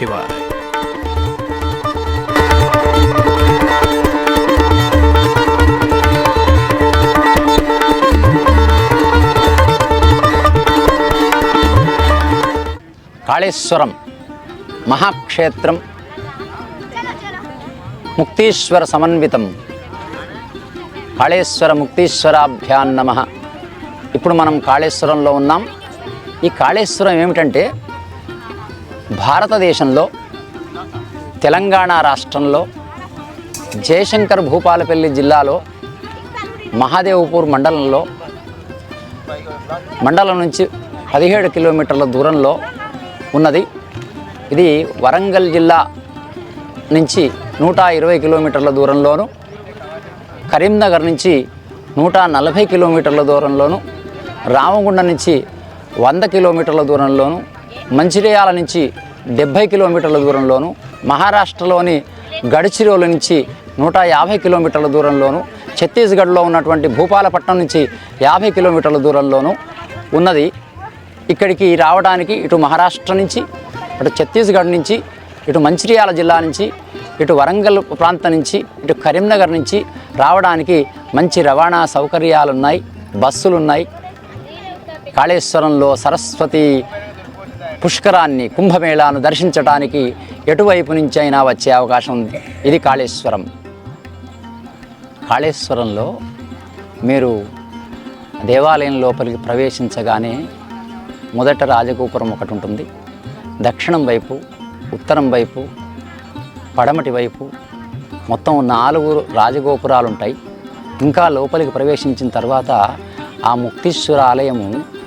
శివాయ కాళేశ్వరం మహాక్షేత్రం ముక్తీశ్వర సమన్వితం. కాళేశ్వర ముక్తీశ్వరాభ్యాన్ నమ. ఇప్పుడు మనం కాళేశ్వరంలో ఉన్నాం. ఈ కాళేశ్వరం ఏమిటంటే భారతదేశంలో తెలంగాణ రాష్ట్రంలో జయశంకర్ భూపాలపల్లి జిల్లాలో మహాదేవ్పూర్ మండలంలో మండలం నుంచి పదిహేడు కిలోమీటర్ల దూరంలో ఉన్నది. ఇది వరంగల్ జిల్లా నుంచి నూట ఇరవై కిలోమీటర్ల దూరంలోను కరీంనగర్ నుంచి నూట నలభై కిలోమీటర్ల దూరంలోను రామగుండ నుంచి వంద కిలోమీటర్ల దూరంలోను మంచిర్యాల నుంచి డెబ్భై కిలోమీటర్ల దూరంలోను మహారాష్ట్రలోని గడిచిరోలు నుంచి నూట యాభై కిలోమీటర్ల దూరంలోను ఛత్తీస్గఢ్లో ఉన్నటువంటి భూపాలపట్నం నుంచి యాభై కిలోమీటర్ల దూరంలోను ఉన్నది. ఇక్కడికి రావడానికి ఇటు మహారాష్ట్ర నుంచి ఇటు ఛత్తీస్గఢ్ నుంచి ఇటు మంచిర్యాల జిల్లా నుంచి ఇటు వరంగల్ ప్రాంతం నుంచి ఇటు కరీంనగర్ నుంచి రావడానికి మంచి రవాణా సౌకర్యాలు ఉన్నాయి బస్సులు ఉన్నాయి కాళేశ్వరంలో సరస్వతి పుష్కరాన్ని కుంభమేళాను దర్శించడానికి ఎటువైపు నుంచి అయినా వచ్చే అవకాశం ఉంది. ఇది కాళేశ్వరం. కాళేశ్వరంలో మీరు దేవాలయం లోపలికి ప్రవేశించగానే మొదట రాజగోపురం ఒకటి ఉంటుంది. దక్షిణం వైపు ఉత్తరం వైపు పడమటి వైపు మొత్తం నాలుగు రాజగోపురాలు ఉంటాయి ఇంకా లోపలికి ప్రవేశించిన తర్వాత ఆ ముక్తీశ్వర ఆలయము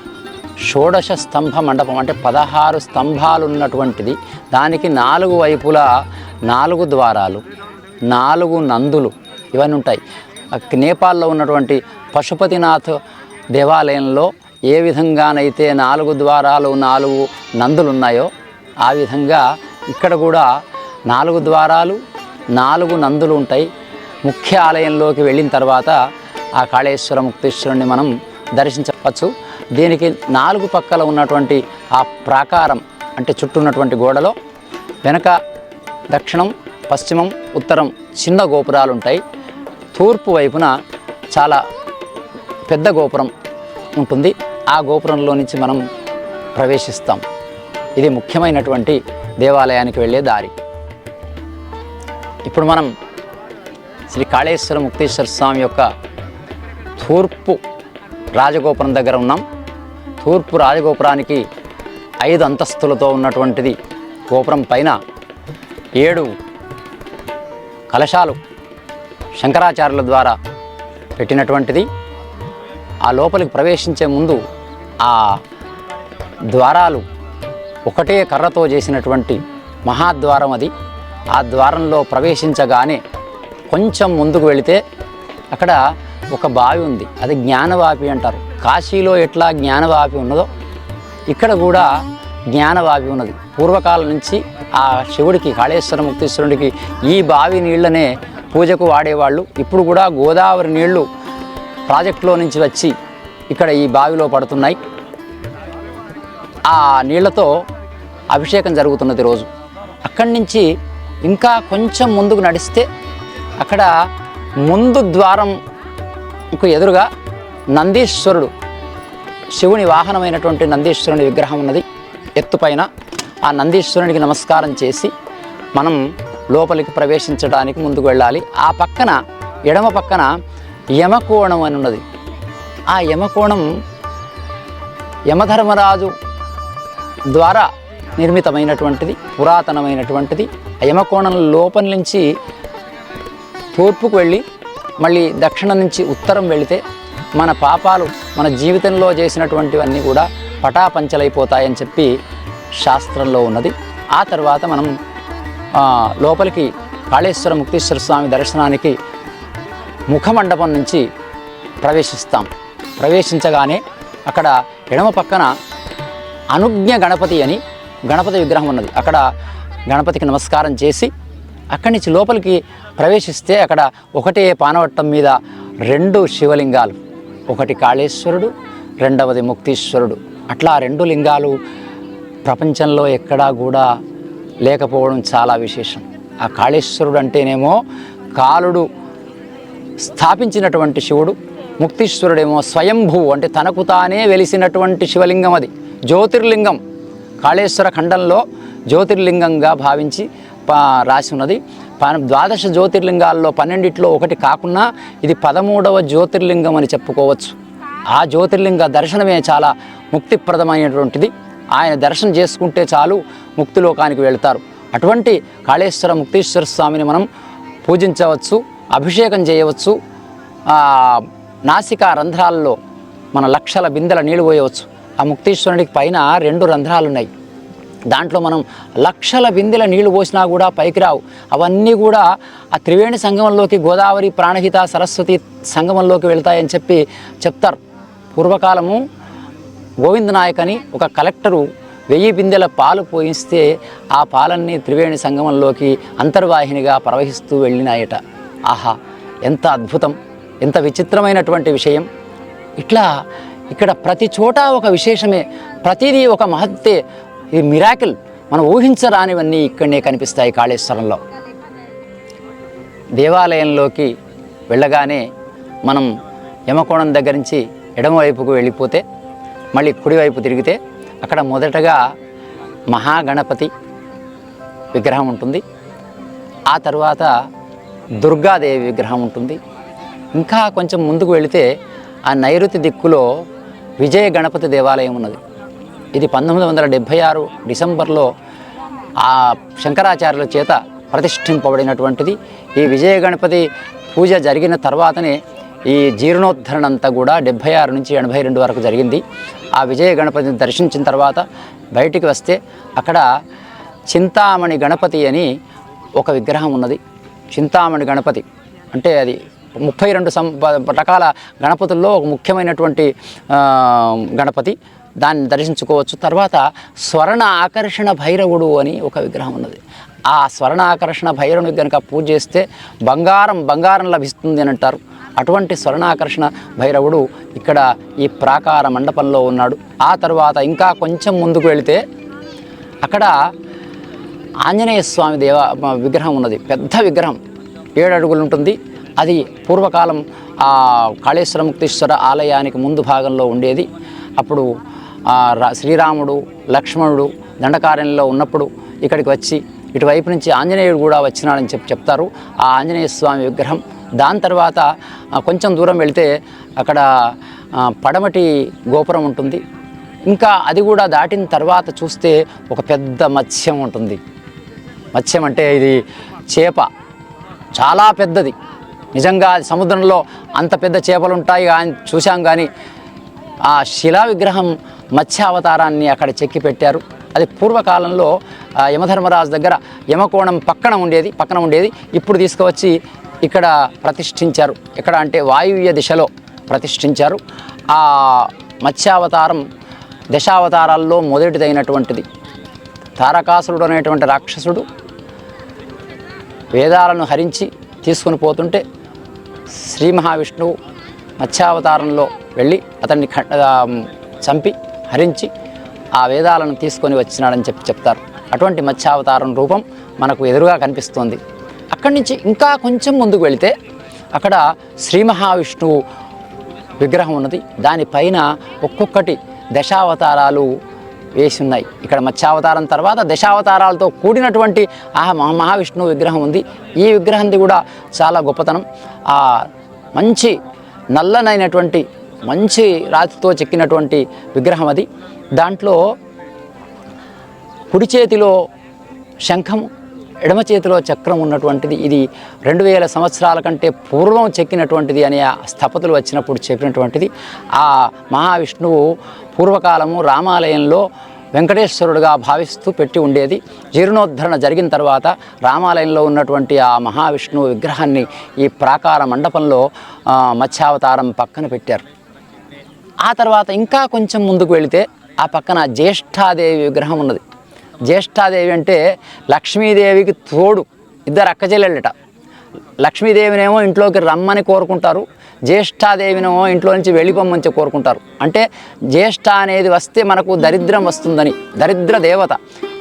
షోడశ స్తంభ మండపం అంటే పదహారు స్తంభాలు ఉన్నటువంటిది దానికి నాలుగు వైపులా నాలుగు ద్వారాలు నాలుగు నందులు ఇవన్నీ ఉంటాయి. నేపాల్లో ఉన్నటువంటి పశుపతినాథ్ దేవాలయంలో ఏ విధంగానైతే నాలుగు ద్వారాలు నాలుగు నందులు ఉన్నాయో ఆ విధంగా ఇక్కడ కూడా నాలుగు ద్వారాలు నాలుగు నందులు ఉంటాయి. ముఖ్య ఆలయంలోకి వెళ్ళిన తర్వాత ఆ కాళేశ్వర ముక్తేశ్వరుని మనం దర్శించవచ్చు. దీనికి నాలుగు పక్కల ఉన్నటువంటి ఆ ప్రాకారం అంటే చుట్టూ ఉన్నటువంటి గోడలో వెనక దక్షిణం పశ్చిమం ఉత్తరం చిన్న గోపురాలు ఉంటాయి తూర్పు వైపున చాలా పెద్ద గోపురం ఉంటుంది. ఆ గోపురంలో నుంచి మనం ప్రవేశిస్తాం. ఇది ముఖ్యమైనటువంటి దేవాలయానికి వెళ్ళే దారి. ఇప్పుడు మనం శ్రీ కాళేశ్వర ముక్తేశ్వర స్వామి యొక్క తూర్పు రాజగోపురం దగ్గర ఉన్నాం. తూర్పు రాజగోపురానికి ఐదు అంతస్తులతో ఉన్నటువంటిది గోపురం పైన ఏడు కలశాలు శంకరాచార్యుల ద్వారా పెట్టినటువంటిది. ఆ లోపలికి ప్రవేశించే ముందు ఆ ద్వారాలు ఒకటే కర్రతో చేసినటువంటి మహాద్వారం అది. ఆ ద్వారంలో ప్రవేశించగానే కొంచెం ముందుకు వెళితే అక్కడ ఒక బావి ఉంది. అది జ్ఞానవాపి అంటారు. కాశీలో ఎట్లా జ్ఞానవాపి ఉన్నదో ఇక్కడ కూడా జ్ఞానవాపి ఉన్నది. పూర్వకాలం నుంచి ఆ శివుడికి కాళేశ్వర ముక్తేశ్వరుడికి ఈ బావి నీళ్ళనే పూజకు వాడేవాళ్ళు. ఇప్పుడు కూడా గోదావరి నీళ్ళు ప్రాజెక్టులో నుంచి వచ్చి ఇక్కడ ఈ బావిలో పడుతున్నాయి. ఆ నీళ్ళతో అభిషేకం జరుగుతున్నది రోజు. అక్కడి నుంచి ఇంకా కొంచెం ముందుకు నడిస్తే అక్కడ ముందు ద్వారంకు ఎదురుగా నందీశ్వరుడు. శివుని వాహనమైనటువంటి నందీశ్వరుని విగ్రహం ఉన్నది. ఎత్తుపైన ఆ నందీశ్వరునికి నమస్కారం చేసి మనం లోపలికి ప్రవేశించడానికి ముందుకు వెళ్ళాలి. ఆ పక్కన ఎడమ పక్కన యమకోణం అని ఉన్నది. ఆ యమకోణం యమధర్మరాజు ద్వారా నిర్మితమైనటువంటిది పురాతనమైనటువంటిది. ఆ యమకోణం లోపల నుంచి తూర్పుకు వెళ్ళి మళ్ళీ దక్షిణం నుంచి ఉత్తరం వెళితే మన పాపాలు మన జీవితంలో చేసినటువంటివన్నీ కూడా పటాపంచలైపోతాయని చెప్పి శాస్త్రంలో ఉన్నది. ఆ తర్వాత మనం లోపలికి కాళేశ్వర ముక్తేశ్వర స్వామి దర్శనానికి ముఖమండపం నుంచి ప్రవేశిస్తాం. ప్రవేశించగానే అక్కడ ఎడమ పక్కన అనుజ్ఞ గణపతి అని గణపతి విగ్రహం ఉన్నది. అక్కడ గణపతికి నమస్కారం చేసి అక్కడి నుంచి లోపలికి ప్రవేశిస్తే అక్కడ ఒకటే పానవట్టం మీద రెండు శివలింగాలు ఒకటి కాళేశ్వరుడు రెండవది ముక్తీశ్వరుడు. అట్లా రెండు లింగాలు ప్రపంచంలో ఎక్కడా కూడా లేకపోవడం చాలా విశేషం. ఆ కాళేశ్వరుడు అంటేనేమో కాలుడు స్థాపించినటువంటి శివుడు ముక్తీశ్వరుడేమో స్వయంభూ అంటే తనకు తానే వెలిసినటువంటి శివలింగం అది. జ్యోతిర్లింగం కాళేశ్వర ఖండంలో జ్యోతిర్లింగంగా భావించి రాసి ఉన్నది. ద్వాదశ జ్యోతిర్లింగాల్లో పన్నెండిట్లో ఒకటి కాకుండా ఇది పదమూడవ జ్యోతిర్లింగం అని చెప్పుకోవచ్చు. ఆ జ్యోతిర్లింగ దర్శనమే చాలా ముక్తిప్రదమైనటువంటిది. ఆయన దర్శనం చేసుకుంటే చాలు ముక్తిలోకానికి వెళ్తారు. అటువంటి కాళేశ్వర ముక్తీశ్వర స్వామిని మనం పూజించవచ్చు అభిషేకం చేయవచ్చు నాసికా రంధ్రాల్లో మన లక్షల బిందెల నీళ్ళు పోయవచ్చు. ఆ ముక్తీశ్వరునికి పైన రెండు రంధ్రాలు ఉన్నాయి దాంట్లో మనం లక్షల బిందెల నీళ్ళు పోసినా కూడా పైకి రావు అవన్నీ కూడా ఆ త్రివేణి సంగమంలోకి గోదావరి ప్రాణహిత సరస్వతి సంగమంలోకి వెళ్తాయని చెప్పి చెప్తారు. పూర్వకాలము గోవింద నాయక్ అని ఒక కలెక్టరు వెయ్యి బిందెల పాలు పోయిస్తే ఆ పాలన్నీ త్రివేణి సంగమంలోకి అంతర్వాహినిగా ప్రవహిస్తూ వెళ్ళినాయట. ఆహా ఎంత అద్భుతం ఎంత విచిత్రమైనటువంటి విషయం. ఇట్లా ఇక్కడ ప్రతి చోట ఒక విశేషమే ప్రతిదీ ఒక మహత్తే ఈ మిరాకిల్ మనం ఊహించరానివన్నీ ఇక్కడనే కనిపిస్తాయి కాళేశ్వరంలో. దేవాలయంలోకి వెళ్ళగానే మనం యమకోణం దగ్గర నుంచి ఎడమవైపుకు వెళ్ళిపోతే మళ్ళీ కుడివైపు తిరిగితే అక్కడ మొదటగా మహాగణపతి విగ్రహం ఉంటుంది. ఆ తర్వాత దుర్గాదేవి విగ్రహం ఉంటుంది. ఇంకా కొంచెం ముందుకు వెళితే ఆ నైరుతి దిక్కులో విజయ గణపతి దేవాలయం ఉన్నది. ఇది పంతొమ్మిది వందల డెబ్భై ఆరు డిసెంబర్లో ఆ శంకరాచార్యుల చేత ప్రతిష్ఠింపబడినటువంటిది. ఈ విజయ గణపతి పూజ జరిగిన తర్వాతనే ఈ జీర్ణోద్ధరణ అంతా కూడా డెబ్భై ఆరు నుంచి ఎనభై రెండు వరకు జరిగింది. ఆ విజయ గణపతిని దర్శించిన తర్వాత బయటికి వస్తే అక్కడ చింతామణి గణపతి అని ఒక విగ్రహం ఉన్నది. చింతామణి గణపతి అంటే అది ముప్పై రెండు సం రకాల గణపతుల్లో ఒక ముఖ్యమైనటువంటి గణపతి. దాన్ని దర్శించుకోవచ్చు. తర్వాత స్వర్ణ ఆకర్షణ భైరవుడు అని ఒక విగ్రహం ఉన్నది. ఆ స్వర్ణ ఆకర్షణ భైరవుని కనుక పూజ చేస్తే బంగారం బంగారం లభిస్తుంది అని అంటారు. అటువంటి స్వర్ణాకర్షణ భైరవుడు ఇక్కడ ఈ ప్రాకార మండపంలో ఉన్నాడు. ఆ తర్వాత ఇంకా కొంచెం ముందుకు వెళితే అక్కడ ఆంజనేయ స్వామి దేవ విగ్రహం ఉన్నది. పెద్ద విగ్రహం. ఏడు అడుగులు ఉంటుంది. అది పూర్వకాలం ఆ కాళేశ్వర ముక్తేశ్వర ఆలయానికి ముందు భాగంలో ఉండేది. అప్పుడు శ్రీరాముడు లక్ష్మణుడు దండకారణ్యంలో ఉన్నప్పుడు ఇక్కడికి వచ్చి ఇటువైపు నుంచి ఆంజనేయుడు కూడా వచ్చినాడని చెప్పి చెప్తారు. ఆ ఆంజనేయ స్వామి విగ్రహం దాని తర్వాత కొంచెం దూరం వెళితే అక్కడ పడమటి గోపురం ఉంటుంది. ఇంకా అది కూడా దాటిన తర్వాత చూస్తే ఒక పెద్ద మత్స్యం ఉంటుంది. మత్స్యం అంటే ఇది చేప. చాలా పెద్దది. నిజంగా సముద్రంలో అంత పెద్ద చేపలు ఉంటాయి కానీ చూశాం కానీ ఆ శిలా విగ్రహం మత్స్యావతారాన్ని అక్కడ చెక్కి పెట్టారు అది పూర్వకాలంలో యమధర్మరాజు దగ్గర యమకోణం పక్కన ఉండేది పక్కన ఉండేది. ఇప్పుడు తీసుకువచ్చి ఇక్కడ ప్రతిష్ఠించారు. ఎక్కడ అంటే వాయువ్య దిశలో ప్రతిష్ఠించారు. ఆ మత్స్యావతారం దశావతారాల్లో మొదటిదైనటువంటిది. తారకాసురుడు అనేటువంటి రాక్షసుడు వేదాలను హరించి తీసుకుని పోతుంటే శ్రీ మహావిష్ణువు మత్స్యావతారంలో వెళ్ళి అతన్ని చంపి హరించి ఆ వేదాలను తీసుకొని వచ్చినాడని చెప్పి చెప్తారు. అటువంటి మత్స్యావతారం రూపం మనకు ఎదురుగా కనిపిస్తోంది. అక్కడి నుంచి ఇంకా కొంచెం ముందుకు వెళితే అక్కడ శ్రీ మహావిష్ణువు విగ్రహం ఉన్నది. దానిపైన ఒక్కొక్కటి దశావతారాలు వేసి ఉన్నాయి. ఇక్కడ మత్స్యావతారం తర్వాత దశావతారాలతో కూడినటువంటి ఆ మహావిష్ణువు విగ్రహం ఉంది. ఈ విగ్రహంది కూడా చాలా గొప్పతనం. ఆ మంచి నల్లనైనటువంటి మంచి రాతితో చెక్కినటువంటి విగ్రహం అది. దాంట్లో కుడి చేతిలో శంఖం ఎడమ చేతిలో చక్రం ఉన్నటువంటిది. ఇది రెండు వేల సంవత్సరాల కంటే పూర్వం చెక్కినటువంటిది అనే స్థపతులు వచ్చినప్పుడు చెప్పినటువంటిది. ఆ మహావిష్ణువు పూర్వకాలము రామాలయంలో వెంకటేశ్వరుడుగా భావిస్తూ పెట్టి ఉండేది. జీర్ణోద్ధరణ జరిగిన తర్వాత రామాలయంలో ఉన్నటువంటి ఆ మహావిష్ణువు విగ్రహాన్ని ఈ ప్రాకార మండపంలో మత్స్యావతారం పక్కన పెట్టారు. ఆ తర్వాత ఇంకా కొంచెం ముందుకు వెళితే ఆ పక్కన జ్యేష్ఠాదేవి విగ్రహం ఉన్నది. జ్యేష్ఠాదేవి అంటే లక్ష్మీదేవికి తోడు ఇద్దరు అక్కచెల్లెళ్ళట. లక్ష్మీదేవినేమో ఇంట్లోకి రమ్మని కోరుకుంటారు. జ్యేష్ఠాదేవినేమో ఇంట్లో నుంచి వెళ్ళిపోమని కోరుకుంటారు. అంటే జ్యేష్ఠ అనేది వస్తే మనకు దరిద్రం వస్తుందని దరిద్ర దేవత.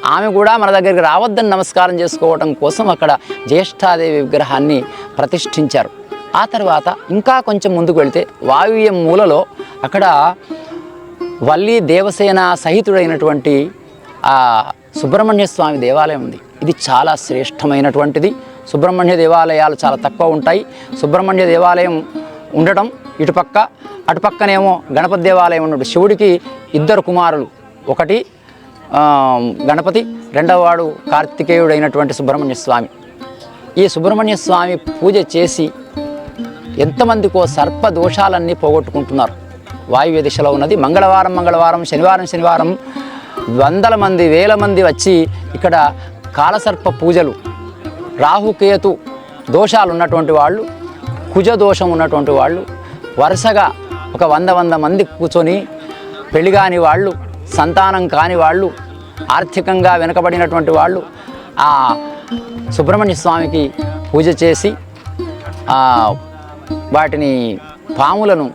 ఆమె కూడా మన దగ్గరికి రావద్దని నమస్కారం చేసుకోవడం కోసం అక్కడ జ్యేష్ఠాదేవి విగ్రహాన్ని ప్రతిష్ఠించారు. ఆ తర్వాత ఇంకా కొంచెం ముందుకు వెళితే వాయువ్యం మూలలో అక్కడ వల్లి దేవసేన సహితుడైనటువంటి సుబ్రహ్మణ్య స్వామి దేవాలయం ఉంది. ఇది చాలా శ్రేష్టమైనటువంటిది. సుబ్రహ్మణ్య దేవాలయాలు చాలా తక్కువ ఉంటాయి. సుబ్రహ్మణ్య దేవాలయం ఉండటం ఇటుపక్క అటుపక్కనేమో గణపతి దేవాలయం ఉన్నాడు శివుడికి ఇద్దరు కుమారులు. ఒకటి గణపతి రెండవ వాడు కార్తికేయుడైనటువంటి సుబ్రహ్మణ్య స్వామి. ఈ సుబ్రహ్మణ్య స్వామి పూజ చేసి ఎంతమందికో సర్ప దోషాలన్నీ పోగొట్టుకుంటున్నారు. వాయువ్య దిశలో ఉన్నది. మంగళవారం మంగళవారం శనివారం శనివారం వందల మంది వేల మంది వచ్చి ఇక్కడ కాలసర్ప పూజలు రాహుకేతు దోషాలు ఉన్నటువంటి వాళ్ళు కుజ దోషం ఉన్నటువంటి వాళ్ళు వరుసగా ఒక వంద వంద మంది కూర్చొని పెళ్ళి కాని వాళ్ళు సంతానం కాని వాళ్ళు ఆర్థికంగా వెనుకబడినటువంటి వాళ్ళు ఆ సుబ్రహ్మణ్య స్వామికి పూజ చేసి వాటిని పాములను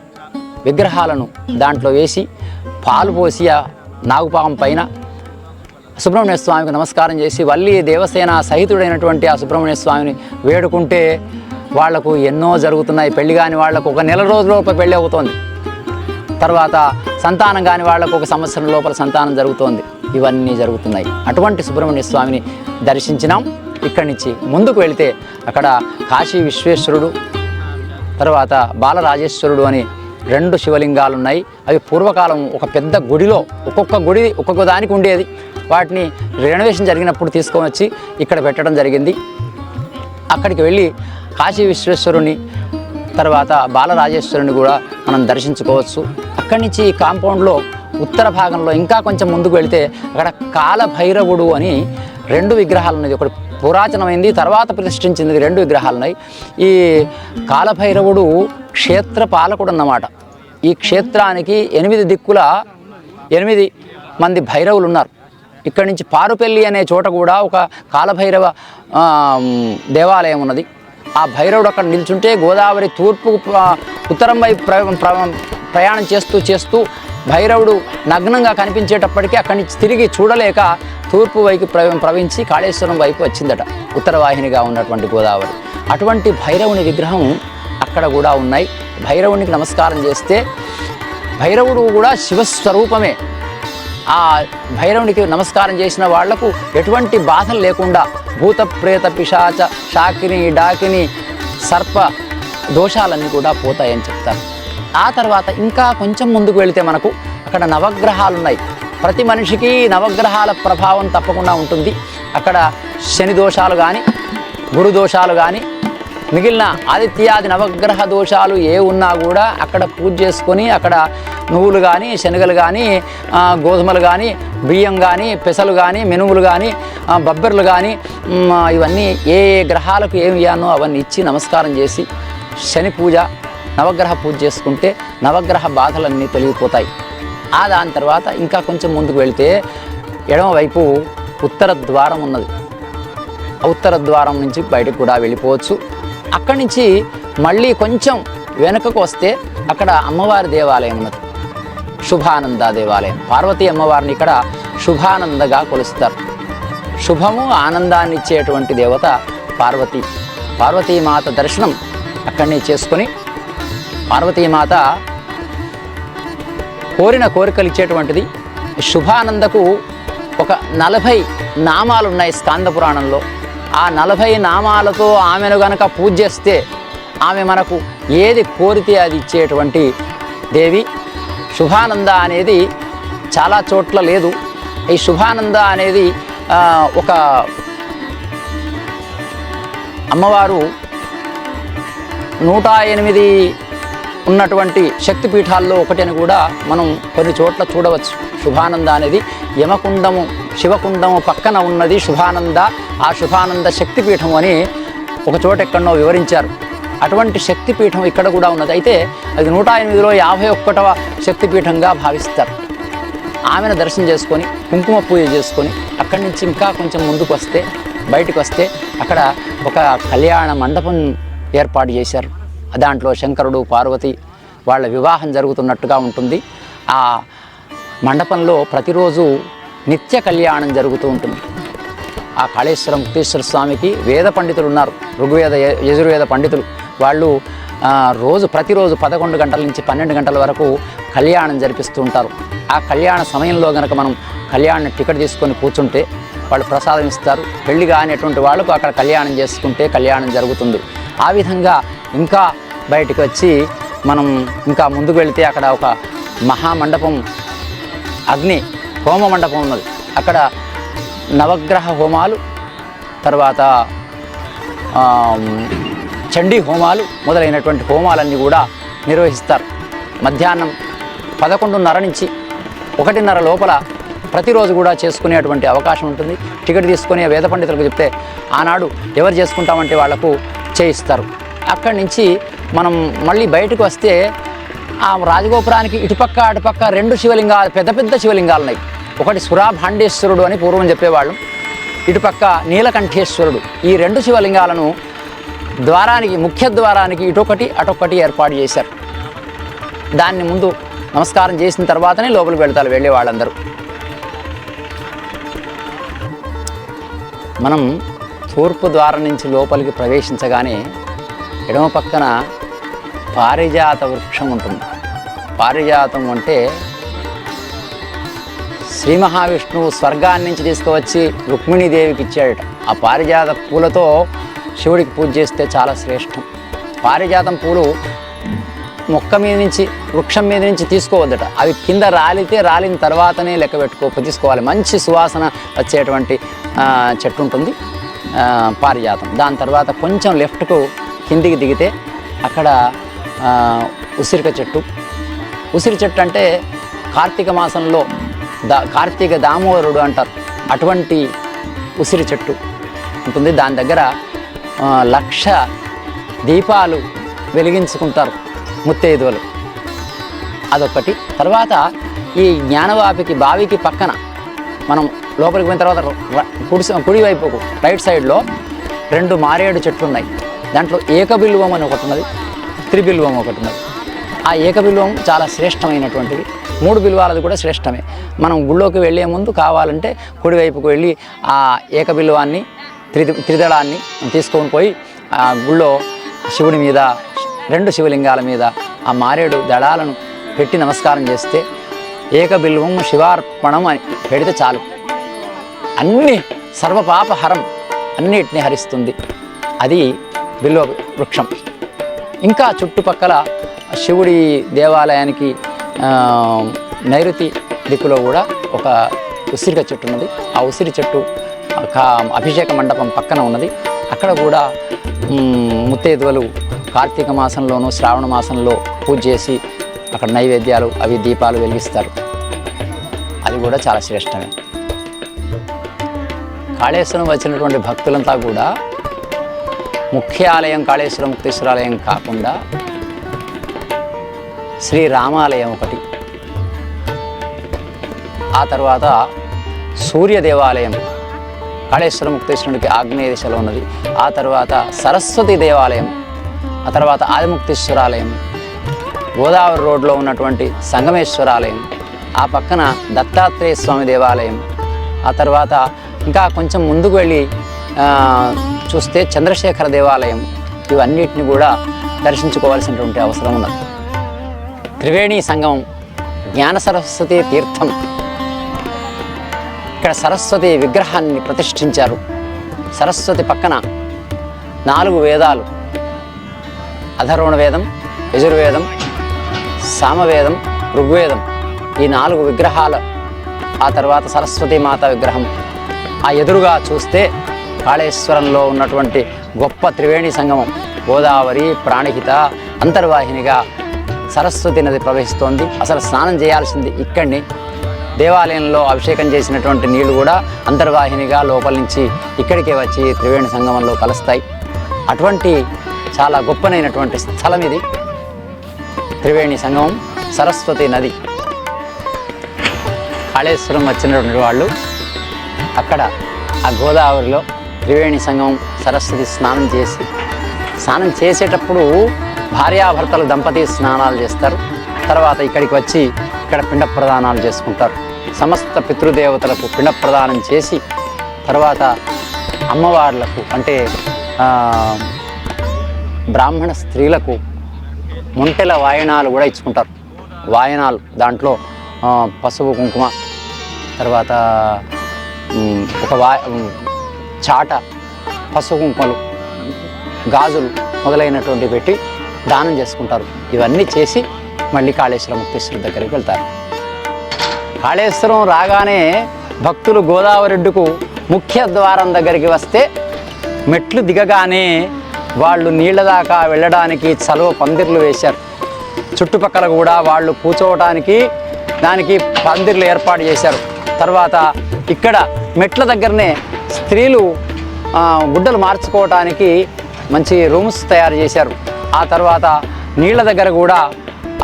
విగ్రహాలను దాంట్లో వేసి పాలు పోసి ఆ నాగుపాము పైన సుబ్రహ్మణ్య స్వామికి నమస్కారం చేసి వల్లి దేవసేన సహితుడైనటువంటి ఆ సుబ్రహ్మణ్య స్వామిని వేడుకుంటే వాళ్ళకు ఎన్నో జరుగుతున్నాయి. పెళ్ళి కాని వాళ్ళకు ఒక నెల రోజుల పెళ్ళి అవుతోంది. తర్వాత సంతానం కాని వాళ్ళకు ఒక సంవత్సరం లోపల సంతానం జరుగుతోంది. ఇవన్నీ జరుగుతున్నాయి. అటువంటి సుబ్రహ్మణ్య స్వామిని దర్శించినాం. ఇక్కడి నుంచి ముందుకు వెళితే అక్కడ కాశీ విశ్వేశ్వరుడు తర్వాత బాలరాజేశ్వరుడు అని రెండు శివలింగాలు ఉన్నాయి అవి పూర్వకాలం ఒక పెద్ద గుడిలో ఒక్కొక్క గుడి ఒక్కొక్క దానికి ఉండేది. వాటిని రెనోవేషన్ జరిగినప్పుడు తీసుకొని వచ్చి ఇక్కడ పెట్టడం జరిగింది. అక్కడికి వెళ్ళి కాశీ విశ్వేశ్వరుని తర్వాత బాలరాజేశ్వరుని కూడా మనం దర్శించుకోవచ్చు. అక్కడి నుంచి ఈ కాంపౌండ్లో ఉత్తర భాగంలో ఇంకా కొంచెం ముందుకు వెళితే అక్కడ కాలభైరవుడు అని రెండు విగ్రహాలు ఉన్నాయి. ఒకటి పురాతనమైంది తర్వాత ప్రతిష్ఠించింది రెండు విగ్రహాలు ఉన్నాయి. ఈ కాలభైరవుడు క్షేత్ర పాలకుడు అన్నమాట. ఈ క్షేత్రానికి ఎనిమిది దిక్కుల ఎనిమిది మంది భైరవులు ఉన్నారు. ఇక్కడి నుంచి పారుపల్లి అనే చోట కూడా ఒక కాలభైరవ దేవాలయం ఉన్నది. ఆ భైరవుడు అక్కడ నిల్చుంటే గోదావరి తూర్పు ఉత్తరం వైపు ప్ర ప్ర- ప్రయాణం చేస్తూ చేస్తూ భైరవుడు నగ్నంగా కనిపించేటప్పటికీ అక్కడి నుంచి తిరిగి చూడలేక తూర్పు వైపు ప్ర ప్రవహించి కాళేశ్వరం వైపు వచ్చిందట ఉత్తరవాహినిగా ఉన్నటువంటి గోదావరి. అటువంటి భైరవుని విగ్రహం అక్కడ కూడా ఉన్నాయి. భైరవునికి నమస్కారం చేస్తే భైరవుడు కూడా శివస్వరూపమే. ఆ భైరవునికి నమస్కారం చేసిన వాళ్ళకు ఎటువంటి బాధలు లేకుండా భూత ప్రేత పిశాచ షాకిని డాకిని సర్ప దోషాలన్నీ కూడా పోతాయని చెప్తారు. ఆ తర్వాత ఇంకా కొంచెం ముందుకు వెళితే మనకు అక్కడ నవగ్రహాలు ఉన్నాయి ప్రతి మనిషికి నవగ్రహాల ప్రభావం తప్పకుండా ఉంటుంది. అక్కడ శని దోషాలు కానీ గురు దోషాలు కానీ మిగిలిన ఆదిత్యాది నవగ్రహ దోషాలు ఏ ఉన్నా కూడా అక్కడ పూజ చేసుకొని అక్కడ నువ్వులు కానీ శనగలు కానీ గోధుమలు కానీ బియ్యం కానీ పెసలు కానీ మినుములు కానీ ఆ, బొబ్బెర్లు కానీ ఇవన్నీ ఏ ఏ గ్రహాలకు ఏమి ఇయ్యానో అవన్నీ ఇచ్చి నమస్కారం చేసి శని పూజ నవగ్రహ పూజ చేసుకుంటే నవగ్రహ బాధలన్నీ తొలగిపోతాయి. ఆ దాని తర్వాత ఇంకా కొంచెం ముందుకు వెళితే ఎడమవైపు ఉత్తర ద్వారం ఉన్నది. ఉత్తర ద్వారం నుంచి బయటకు కూడా వెళ్ళిపోవచ్చు. అక్కడి నుంచి మళ్ళీ కొంచెం వెనుకకు వస్తే అక్కడ అమ్మవారి దేవాలయం ఉన్నది. శుభానంద దేవాలయం. పార్వతీ అమ్మవారిని ఇక్కడ శుభానందగా కొలుస్తారు. శుభము ఆనందాన్ని ఇచ్చేటువంటి దేవత పార్వతి. పార్వతీమాత దర్శనం అక్కడనే చేసుకొని పార్వతీమాత కోరిన కోరికలు ఇచ్చేటువంటిది. శుభానందకు ఒక నలభై నామాలు ఉన్నాయి స్కాంద పురాణంలో. ఆ నలభై నామాలతో ఆమెను గనక పూజ చేస్తే ఆమె మనకు ఏది కోరితే అది ఇచ్చేటువంటి దేవి శుభానంద అనేది చాలా చోట్ల లేదు. ఈ శుభానంద అనేది ఒక అమ్మవారు నూట ఎనిమిది ఉన్నటువంటి శక్తిపీఠాల్లో ఒకటి అని కూడా మనం కొన్ని చోట్ల చూడవచ్చు. శుభానంద అనేది యమకుండము శివకుండము పక్కన ఉన్నది శుభానంద ఆ శుభానంద శక్తిపీఠం అని ఒక చోట ఎక్కడో వివరించారు. అటువంటి శక్తిపీఠం ఇక్కడ కూడా ఉన్నది. అయితే అది నూట ఎనిమిదిలో యాభై ఒక్కటవ శక్తిపీఠంగా భావిస్తారు. ఆమెను దర్శనం చేసుకొని కుంకుమ పూజ చేసుకొని అక్కడి నుంచి ఇంకా కొంచెం ముందుకు వస్తే బయటకు వస్తే అక్కడ ఒక కళ్యాణ మండపం ఏర్పాటు చేశారు. దాంట్లో శంకరుడు పార్వతి వాళ్ళ వివాహం జరుగుతున్నట్టుగా ఉంటుంది. ఆ మండపంలో ప్రతిరోజు నిత్య కళ్యాణం జరుగుతూ ఉంటుంది. ఆ కాళేశ్వరం ముక్తేశ్వర స్వామికి వేద పండితులు ఉన్నారు. ఋగ్వేద యజుర్వేద పండితులు. వాళ్ళు రోజు ప్రతిరోజు పదకొండు గంటల నుంచి పన్నెండు గంటల వరకు కళ్యాణం జరిపిస్తూ ఉంటారు. ఆ కళ్యాణ సమయంలో కనుక మనం కళ్యాణ టికెట్ తీసుకొని కూర్చుంటే వాళ్ళు ప్రసాదం ఇస్తారు. పెళ్ళి కానిటువంటి వాళ్ళకు అక్కడ కళ్యాణం చేసుకుంటే కళ్యాణం జరుగుతుంది. ఆ విధంగా ఇంకా బయటికి వచ్చి మనం ఇంకా ముందుకు వెళితే అక్కడ ఒక మహామండపం అగ్ని హోమ మండపం ఉన్నది. అక్కడ నవగ్రహ హోమాలు తర్వాత చండీ హోమాలు మొదలైనటువంటి హోమాలన్నీ కూడా నిర్వహిస్తారు. మధ్యాహ్నం పదకొండున్నర నుంచి ఒకటిన్నర లోపల ప్రతిరోజు కూడా చేసుకునేటువంటి అవకాశం ఉంటుంది. టికెట్ తీసుకునే వేద పండితులకు చెప్తే ఆనాడు ఎవరు చేసుకుంటామంటే వాళ్ళకు చేయిస్తారు. అక్కడి నుంచి మనం మళ్ళీ బయటకు వస్తే ఆ రాజగోపురానికి ఇటుపక్క అటుపక్క రెండు శివలింగాలు పెద్ద పెద్ద శివలింగాలు ఉన్నాయి. ఒకటి సురాభాండేశ్వరుడు అని పూర్వం చెప్పేవాళ్ళం ఇటుపక్క నీలకంఠేశ్వరుడు. ఈ రెండు శివలింగాలను ద్వారానికి ముఖ్య ద్వారానికి ఇటొకటి అటొకటి ఏర్పాటు చేశారు. దాన్ని ముందు నమస్కారం చేసిన తర్వాతనే లోపలికి వెళ్తారు వెళ్ళే వాళ్ళందరూ. మనం తూర్పు ద్వారం నుంచి లోపలికి ప్రవేశించగానే ఎడమ పక్కన పారిజాత వృక్షం ఉంటుంది. పారిజాతం అంటే శ్రీ మహావిష్ణువు స్వర్గాన్ని నుంచి తీసుకువచ్చి రుక్మిణీదేవికి ఇచ్చాడట. ఆ పారిజాత పూలతో శివుడికి పూజ చేస్తే చాలా శ్రేష్టం. పారిజాతం పూలు మొక్క మీద నుంచి వృక్షం మీద నుంచి తీసుకోవద్దట. అవి కింద రాలితే రాలిన తర్వాతనే లెక్క పెట్టుకో తీసుకోవాలి మంచి సువాసన వచ్చేటువంటి చెట్టు ఉంటుంది పారిజాతం. దాని తర్వాత కొంచెం లెఫ్ట్కు కిందికి దిగితే అక్కడ ఉసిరిక చెట్టు. ఉసిరి చెట్టు అంటే కార్తీక మాసంలో దా కార్తీక దామోదరుడు అంటారు. అటువంటి ఉసిరి చెట్టు ఉంటుంది. దాని దగ్గర లక్ష దీపాలు వెలిగించుకుంటారు. ముత్తైదువులు. అదొకటి తర్వాత ఈ జ్ఞానవాపికి బావికి పక్కన మనం లోపలికి పోయిన తర్వాత కుడి కుడివైపుకు కుడి వైపుకు రైట్ సైడ్లో రెండు మారేడు చెట్లు ఉన్నాయి. దాంట్లో ఏకబిల్వం అని ఒకటి ఉన్నది త్రిబిల్వం ఒకటి ఉన్నది ఆ ఏకబిల్వం చాలా శ్రేష్టమైనటువంటిది. మూడు బిల్వాలది కూడా శ్రేష్టమే. మనం గుళ్ళోకి వెళ్ళే ముందు కావాలంటే కుడివైపుకు వెళ్ళి ఆ ఏకబిల్వాన్ని త్రి త్రిదళాన్ని తీసుకొని పోయి ఆ గుళ్ళో శివుడి మీద రెండు శివలింగాల మీద ఆ మారేడు దళాలను పెట్టి నమస్కారం చేస్తే ఏకబిల్వం శివార్పణం అని పెడితే చాలు. అన్ని సర్వపాపహరం అన్నిటిని హరిస్తుంది. అది బిల్వ వృక్షం. ఇంకా చుట్టుపక్కల శివుడి దేవాలయానికి నైరుతి దిక్కులో కూడా ఒక ఉసిరిక చెట్టు ఉన్నది. ఆ ఉసిరి చెట్టు ఒక అభిషేక మండపం పక్కన ఉన్నది. అక్కడ కూడా మ్, ముత్తైదువలు కార్తీక మాసంలోనూ శ్రావణ మాసంలో పూజ చేసి అక్కడ నైవేద్యాలు అవి దీపాలు వెలిగిస్తారు. అది కూడా చాలా శ్రేష్టమే. కాళేశ్వరం వచ్చినటువంటి భక్తులంతా కూడా ముఖ్య ఆలయం కాళేశ్వర ముక్తేశ్వర ఆలయం కాకుండా శ్రీరామాలయం ఒకటి. ఆ తర్వాత సూర్య దేవాలయం. కాళేశ్వర ముక్తేశ్వరునికి ఆగ్నేయ దిశలో ఉన్నది. ఆ తర్వాత సరస్వతి దేవాలయం. ఆ తర్వాత ఆదిముక్తేశ్వరాలయం గోదావరి రోడ్లో ఉన్నటువంటి సంగమేశ్వరాలయం ఆ పక్కన దత్తాత్రేయ స్వామి దేవాలయం ఆ తర్వాత ఇంకా కొంచెం ముందుకు వెళ్ళి చూస్తే చంద్రశేఖర దేవాలయం ఇవన్నిటిని కూడా దర్శించుకోవాల్సినటువంటి అవసరం ఉన్నది. త్రివేణి సంగమం జ్ఞాన సరస్వతి తీర్థం. ఇక్కడ సరస్వతి విగ్రహాన్ని ప్రతిష్ఠించారు. సరస్వతి పక్కన నాలుగు వేదాలు. అధర్వణ వేదం యజుర్వేదం సామవేదం ఋగ్వేదం ఈ నాలుగు విగ్రహాలు ఆ తర్వాత సరస్వతి మాత విగ్రహం. ఆ ఎదురుగా చూస్తే కాళేశ్వరంలో ఉన్నటువంటి గొప్ప త్రివేణి సంగమం. గోదావరి ప్రాణిహిత అంతర్వాహినిగా సరస్వతి నది ప్రవహిస్తోంది. అసలు స్నానం చేయాల్సింది ఇక్కడిని. దేవాలయంలో అభిషేకం చేసినటువంటి నీళ్ళు కూడా అంతర్వాహినిగా లోపల నుంచి ఇక్కడికే వచ్చి త్రివేణి సంగమంలో కలుస్తాయి. అటువంటి చాలా గొప్పనైనటువంటి స్థలం ఇది. త్రివేణి సంగమం సరస్వతి నది. కాళేశ్వరం వచ్చినటువంటి వాళ్ళు అక్కడ ఆ గోదావరిలో త్రివేణి సంగమం సరస్వతి స్నానం చేసి స్నానం చేసేటప్పుడు భార్యాభర్తలు దంపతి స్నానాలు చేస్తారు. తర్వాత ఇక్కడికి వచ్చి ఇక్కడ పిండ ప్రదానాలు చేసుకుంటారు. సమస్త పితృదేవతలకు పిండ ప్రదానం చేసి తర్వాత అమ్మవార్లకు అంటే బ్రాహ్మణ స్త్రీలకు ముంటెల వాయనాలు కూడా ఇచ్చుకుంటారు. వాయనాలు దాంట్లో పసుపు కుంకుమ తర్వాత ఒక వా చాట పసుపు కుంకుమలు గాజులు మొదలైనటువంటి పెట్టి దానం చేసుకుంటారు. ఇవన్నీ చేసి మళ్ళీ కాళేశ్వర ముక్తేశ్వరుడి దగ్గరికి వెళ్తారు. కాళేశ్వరం రాగానే భక్తులు గోదావరిడ్డుకు ముఖ్య ద్వారం దగ్గరికి వస్తే మెట్లు దిగగానే వాళ్ళు నీళ్ళ దాకా వెళ్ళడానికి చలువ పందిర్లు వేశారు. చుట్టుపక్కల కూడా వాళ్ళు కూర్చోవటానికి దానికి పందిర్లు ఏర్పాటు చేశారు. తర్వాత ఇక్కడ మెట్ల దగ్గరనే స్త్రీలు గుడ్డలు మార్చుకోవటానికి మంచి రూమ్స్ తయారు చేశారు. ఆ తర్వాత నీళ్ళ దగ్గర కూడా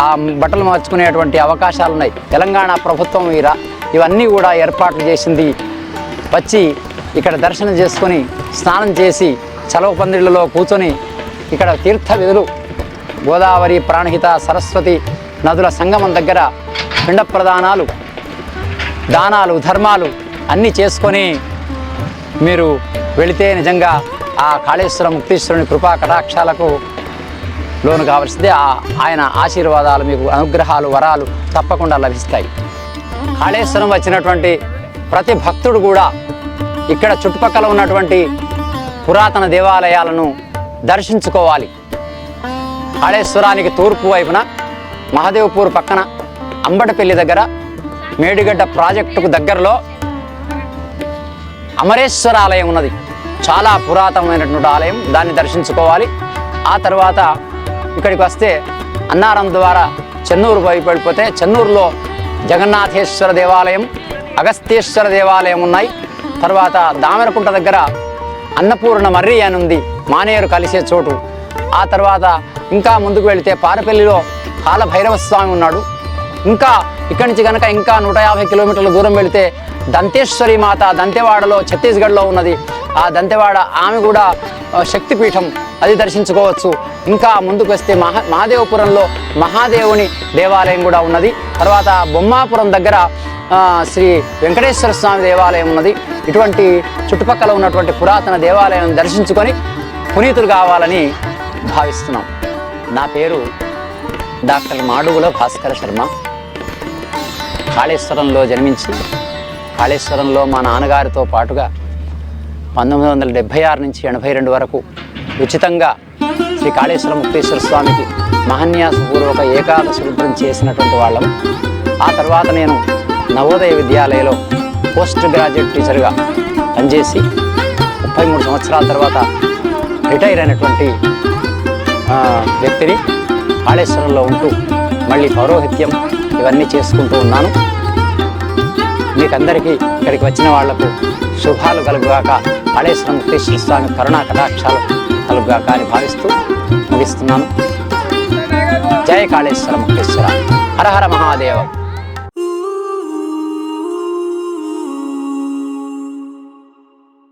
ఆ బట్టలు మార్చుకునేటువంటి అవకాశాలు ఉన్నాయి తెలంగాణ ప్రభుత్వం ఇరా ఇవన్నీ కూడా ఏర్పాట్లు చేసింది. వచ్చి ఇక్కడ దర్శనం చేసుకొని స్నానం చేసి చలవ పందిళ్ళలో కూర్చొని ఇక్కడ తీర్థ విధులు గోదావరి ప్రాణహిత సరస్వతి నదుల సంగమం దగ్గర పిండ ప్రదానాలు దానాలు ధర్మాలు అన్నీ చేసుకొని మీరు వెళితే నిజంగా ఆ కాళేశ్వర ముక్తీశ్వరుని కృపా కటాక్షాలకు లోను కావలసిందే. ఆయన ఆశీర్వాదాలు మీకు అనుగ్రహాలు వరాలు తప్పకుండా లభిస్తాయి. కాళేశ్వరం వచ్చినటువంటి ప్రతి భక్తుడు కూడా ఇక్కడ చుట్టుపక్కల ఉన్నటువంటి పురాతన దేవాలయాలను దర్శించుకోవాలి. కాళేశ్వరానికి తూర్పు వైపున మహదేవ్పూర్ పక్కన అంబటపల్లి దగ్గర మేడిగడ్డ ప్రాజెక్టుకు దగ్గరలో అమరేశ్వర ఆలయం ఉన్నది. చాలా పురాతనమైనటువంటి ఆలయం. దాన్ని దర్శించుకోవాలి. ఆ తర్వాత ఇక్కడికి వస్తే అన్నారం ద్వారా చెన్నూరు వైపు వెళ్ళిపోతే చెన్నూరులో జగన్నాథేశ్వర దేవాలయం అగస్తేశ్వర దేవాలయం ఉన్నాయి. తర్వాత దామెరకుంట దగ్గర అన్నపూర్ణ మర్రి అని ఉంది మానేరు కలిసే చోటు. ఆ తర్వాత ఇంకా ముందుకు వెళితే పారపల్లిలో కాలభైరవ స్వామి ఉన్నాడు. ఇంకా ఇక్కడి నుంచి కనుక ఇంకా నూట యాభై కిలోమీటర్ల దూరం వెళితే దంతేశ్వరి మాత దంతెవాడలో ఛత్తీస్గఢ్లో ఉన్నది. ఆ దంతెవాడ ఆమె కూడా శక్తిపీఠం అది దర్శించుకోవచ్చు. ఇంకా ముందుకు వస్తే మహా మహాదేవపురంలో మహాదేవుని దేవాలయం కూడా ఉన్నది. తర్వాత బొమ్మాపురం దగ్గర శ్రీ వెంకటేశ్వర స్వామి దేవాలయం ఉన్నది. ఇటువంటి చుట్టుపక్కల ఉన్నటువంటి పురాతన దేవాలయం దర్శించుకొని పునీతులు కావాలని భావిస్తున్నాం. నా పేరు డాక్టర్ మాడుగుల భాస్కర శర్మ. కాళేశ్వరంలో జన్మించి కాళేశ్వరంలో మా నాన్నగారితో పాటుగా పంతొమ్మిది వందల డెబ్భై ఆరు నుంచి ఎనభై రెండు వరకు ఉచితంగా శ్రీ కాళేశ్వర ముక్తేశ్వర స్వామికి మహన్యాసపూర్వక ఏకాదశి రుద్రం చేసినటువంటి వాళ్ళం. ఆ తర్వాత నేను నవోదయ విద్యాలయలో పోస్ట్ గ్రాడ్యుయేట్ టీచర్గా పనిచేసి ముప్పై మూడు సంవత్సరాల తర్వాత రిటైర్ అయినటువంటి వ్యక్తిని కాళేశ్వరంలో ఉంటూ మళ్ళీ పౌరోహిత్యం ఇవన్నీ చేసుకుంటూ ఉన్నాను. మీకందరికీ ఇక్కడికి వచ్చిన వాళ్ళకు శుభాలు కలుగుగాక కాళేశ్వరం ముక్తేశ్వర స్వామి కరుణా కటాక్షాలు కలుగుగాక అని భావిస్తూ ముగిస్తున్నాను. జయ కాళేశ్వర ముక్తేశ్వర. హర హర మహాదేవ.